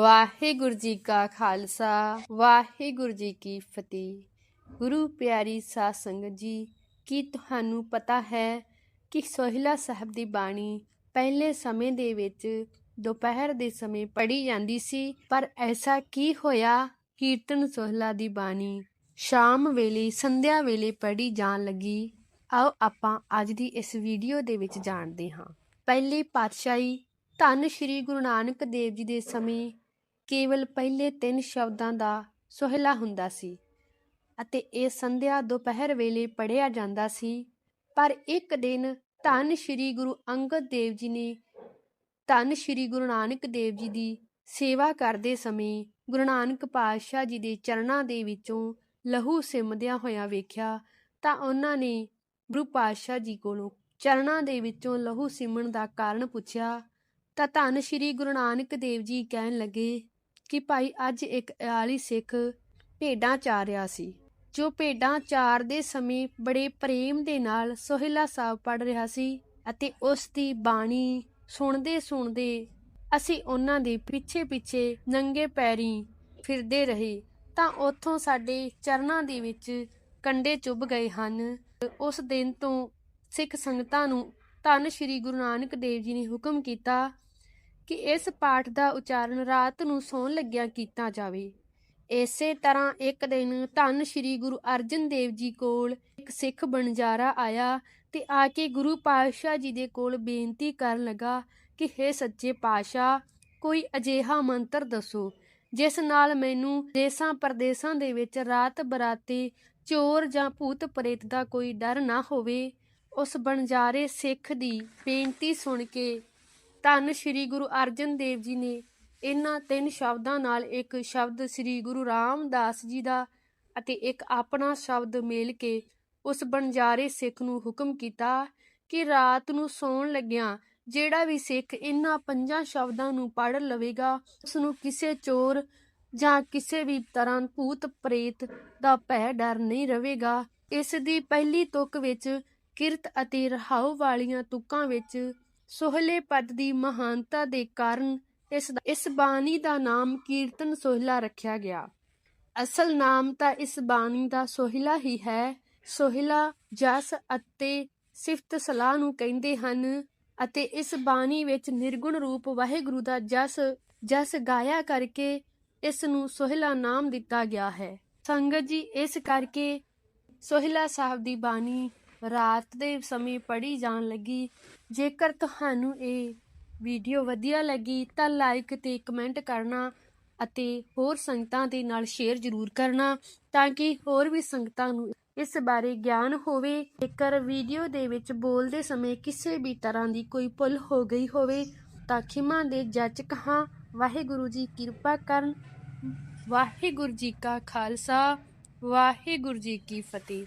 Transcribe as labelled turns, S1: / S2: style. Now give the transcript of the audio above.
S1: ਵਾਹਿਗੁਰੂ ਜੀ ਕਾ ਖਾਲਸਾ, ਵਾਹਿਗੁਰੂ ਜੀ ਕੀ ਫਤਿਹ। ਗੁਰੂ ਪਿਆਰੀ ਸਾਧ ਸੰਗਤ ਜੀ, ਕੀ ਤੁਹਾਨੂੰ ਪਤਾ ਹੈ ਕਿ ਸੋਹਿਲਾ ਸਾਹਿਬ ਦੀ ਬਾਣੀ ਪਹਿਲੇ ਸਮੇਂ ਦੇ ਵਿੱਚ ਦੁਪਹਿਰ ਦੇ ਸਮੇਂ ਪੜ੍ਹੀ ਜਾਂਦੀ ਸੀ, ਪਰ ਐਸਾ ਕੀ ਹੋਇਆ? ਕੀਰਤਨ ਸੋਹਿਲਾ ਦੀ ਬਾਣੀ ਸ਼ਾਮ ਵੇਲੇ, ਸੰਧਿਆ ਵੇਲੇ ਪੜ੍ਹੀ ਜਾਣ ਲੱਗੀ। ਆਓ ਆਪਾਂ ਅੱਜ ਦੀ ਇਸ ਵੀਡੀਓ ਦੇ ਵਿੱਚ ਜਾਣਦੇ ਹਾਂ। ਪਹਿਲੀ ਪਾਤਸ਼ਾਹੀ ਧੰਨ ਸ਼੍ਰੀ ਗੁਰੂ ਨਾਨਕ ਦੇਵ ਜੀ ਦੇ ਸਮੇਂ ਕੇਵਲ ਪਹਿਲੇ ਤਿੰਨ ਸ਼ਬਦਾਂ ਦਾ ਸੋਹਿਲਾ ਹੁੰਦਾ ਸੀ ਅਤੇ ਇਹ ਸੰਧਿਆ ਦੁਪਹਿਰ ਵੇਲੇ ਪੜਿਆ ਜਾਂਦਾ ਸੀ। ਪਰ ਇੱਕ ਦਿਨ ਧੰਨ ਸ਼੍ਰੀ ਗੁਰੂ ਅੰਗਦ ਦੇਵ ਜੀ ਨੇ ਧੰਨ ਸ਼੍ਰੀ ਗੁਰੂ ਨਾਨਕ ਦੇਵ ਜੀ ਦੀ ਸੇਵਾ ਕਰਦੇ ਸਮੇਂ ਗੁਰੂ ਨਾਨਕ ਪਾਤਸ਼ਾਹ ਜੀ ਦੇ ਚਰਨਾਂ ਦੇ ਵਿੱਚੋਂ ਲਹੂ ਸਿਮਦਿਆਂ ਹੋਇਆ ਵੇਖਿਆ ਤਾਂ ਉਹਨਾਂ ਨੇ ਗੁਰੂ ਪਾਤਸ਼ਾਹ ਜੀ ਕੋਲੋਂ ਚਰਨਾਂ ਦੇ ਵਿੱਚੋਂ ਲਹੂ ਸਿਮਣ ਦਾ ਕਾਰਨ ਪੁੱਛਿਆ ਤਾਂ ਧੰਨ ਸ਼੍ਰੀ ਗੁਰੂ ਨਾਨਕ ਦੇਵ ਜੀ ਕਹਿਣ ਲੱਗੇ ਕਿ ਭਾਈ ਅੱਜ ਇੱਕ ਆਲੀ ਸਿੱਖ ਭੇਡਾਂ ਚਾਰ ਰਿਹਾ ਸੀ, ਜੋ ਭੇਡਾਂ ਚਾਰ ਦੇ ਸਮੇਂ ਬੜੇ ਪ੍ਰੇਮ ਦੇ ਨਾਲ ਸੋਹਿਲਾ ਸਾਹਿਬ ਪੜ ਰਿਹਾ ਸੀ ਅਤੇ ਉਸ ਦੀ ਬਾਣੀ ਸੁਣਦੇ ਸੁਣਦੇ ਅਸੀਂ ਉਹਨਾਂ ਦੇ ਪਿੱਛੇ ਪਿੱਛੇ ਨੰਗੇ ਪੈਰੀ ਫਿਰਦੇ ਰਹੇ, ਤਾਂ ਉੱਥੋਂ ਸਾਡੇ ਚਰਨਾਂ ਦੇ ਵਿੱਚ ਕੰਡੇ ਚੁੱਭ ਗਏ ਹਨ। ਉਸ ਦਿਨ ਤੋਂ ਸਿੱਖ ਸੰਗਤਾਂ ਨੂੰ ਧੰਨ ਸ਼੍ਰੀ ਗੁਰੂ ਨਾਨਕ ਦੇਵ ਜੀ ਨੇ ਹੁਕਮ ਕੀਤਾ ਕਿ ਇਸ ਪਾਠ ਦਾ ਉਚਾਰਨ ਰਾਤ ਨੂੰ ਸੌਣ ਲੱਗਿਆ ਕੀਤਾ ਜਾਵੇ। ਇਸੇ ਤਰ੍ਹਾਂ ਇੱਕ ਦਿਨ ਧੰਨ ਸ਼੍ਰੀ ਗੁਰੂ ਅਰਜਨ ਦੇਵ ਜੀ ਕੋਲ ਇੱਕ ਸਿੱਖ ਬਣਜਾਰਾ ਆਇਆ ਤੇ ਆ ਕੇ ਗੁਰੂ ਪਾਤਸ਼ਾਹ ਜੀ ਦੇ ਕੋਲ ਬੇਨਤੀ ਕਰਨ ਲੱਗਾ ਕਿ हे ਸੱਚੇ ਪਾਤਸ਼ਾਹ, ਕੋਈ ਅਜਿਹਾ ਮੰਤਰ ਦੱਸੋ, ਜਿਸ ਨਾਲ ਮੈਨੂੰ ਦੇਸਾਂ ਪਰਦੇਸਾਂ ਦੇ ਵਿੱਚ ਰਾਤ ਬਰਾਤੇ ਚੋਰ ਜਾਂ ਭੂਤ ਪ੍ਰੇਤ ਦਾ ਕੋਈ ਡਰ ਨਾ ਹੋਵੇ। ਉਸ ਬਣਜਾਰੇ ਸਿੱਖ ਦੀ ਬੇਨਤੀ ਸੁਣ ਕੇ ਧੰਨ ਸ਼੍ਰੀ ਗੁਰੂ ਅਰਜਨ ਦੇਵ ਜੀ ਨੇ ਇਹਨਾਂ ਤਿੰਨ ਸ਼ਬਦਾਂ ਨਾਲ ਇੱਕ ਸ਼ਬਦ ਸ੍ਰੀ ਗੁਰੂ ਰਾਮਦਾਸ ਜੀ ਦਾ ਅਤੇ ਇੱਕ ਆਪਣਾ ਸ਼ਬਦ ਮੇਲ ਕੇ ਉਸ ਬਣਜਾਰੇ ਸਿੱਖ ਨੂੰ ਹੁਕਮ ਕੀਤਾ ਕਿ ਰਾਤ ਨੂੰ ਸੌਣ ਲੱਗਿਆਂ ਜਿਹੜਾ ਵੀ ਸਿੱਖ ਇਹਨਾਂ ਪੰਜਾਂ ਸ਼ਬਦਾਂ ਨੂੰ ਪੜ੍ਹ ਲਵੇਗਾ ਉਸ ਨੂੰ ਕਿਸੇ ਚੋਰ ਜਾਂ ਕਿਸੇ ਵੀ ਤਰ੍ਹਾਂ ਭੂਤ ਪ੍ਰੇਤ ਦਾ ਭੈ ਡਰ ਨਹੀਂ ਰਹੇਗਾ। ਇਸ ਦੀ ਪਹਿਲੀ ਤੁਕ ਵਿੱਚ ਕਿਰਤ ਅਤੇ ਰਹਾਉ ਵਾਲੀਆਂ ਤੁਕਾਂ ਵਿੱਚ ਸੋਹਲੇ ਪਦ ਦੀ ਮਹਾਨਤਾ ਦੇ ਕਾਰਨ ਇਸ ਇਸ ਬਾਣੀ ਦਾ ਨਾਮ ਕੀਰਤਨ ਸੋਹਲਾ ਰੱਖਿਆ ਗਿਆ। ਅਸਲ ਨਾਮ ਤਾਂ ਇਸ ਬਾਣੀ ਦਾ ਸੋਹਿਲਾ ਹੀ ਹੈ। ਸੋਹਿਲਾ ਜਸ ਅਤੇ ਸਿਫਤ ਸਲਾਹ ਨੂੰ ਕਹਿੰਦੇ ਹਨ ਅਤੇ ਇਸ ਬਾਣੀ ਵਿੱਚ ਨਿਰਗੁਣ ਰੂਪ ਵਾਹਿਗੁਰੂ ਦਾ ਜਸ ਜਸ ਗਾਇਆ ਕਰਕੇ ਇਸ ਨੂੰ ਸੋਹਿਲਾ ਨਾਮ ਦਿੱਤਾ ਗਿਆ ਹੈ। ਸੰਗਤ ਜੀ, ਇਸ ਕਰਕੇ ਸੋਹਿਲਾ ਸਾਹਿਬ ਦੀ ਬਾਣੀ ਰਾਤ ਦੇ ਸਮੇਂ ਪੜ੍ਹੀ ਜਾਣ ਲੱਗੀ। ਜੇਕਰ ਤੁਹਾਨੂੰ ਇਹ ਵੀਡੀਓ ਵਧੀਆ ਲੱਗੀ ਤਾਂ ਲਾਈਕ ਤੇ ਕਮੈਂਟ ਕਰਨਾ ਅਤੇ ਹੋਰ ਸੰਗਤਾਂ ਦੇ ਨਾਲ ਸ਼ੇਅਰ ਜ਼ਰੂਰ ਕਰਨਾ ਤਾਂ ਕਿ ਹੋਰ ਵੀ ਸੰਗਤਾਂ ਨੂੰ ਇਸ ਬਾਰੇ ਗਿਆਨ ਹੋਵੇ। ਜੇਕਰ ਵੀਡੀਓ ਦੇ ਵਿੱਚ ਬੋਲਦੇ ਸਮੇਂ ਕਿਸੇ ਵੀ ਤਰ੍ਹਾਂ ਦੀ ਕੋਈ ਭੁੱਲ ਹੋ ਗਈ ਹੋਵੇ ਤਾਂ ਖਿਮਾ ਦੇ ਜਾਚਕ ਹਾਂ, ਵਾਹਿਗੁਰੂ ਜੀ ਕਿਰਪਾ ਕਰਨ। ਵਾਹਿਗੁਰੂ ਜੀ ਕਾ ਖਾਲਸਾ, ਵਾਹਿਗੁਰੂ ਜੀ ਕੀ ਫਤਿਹ।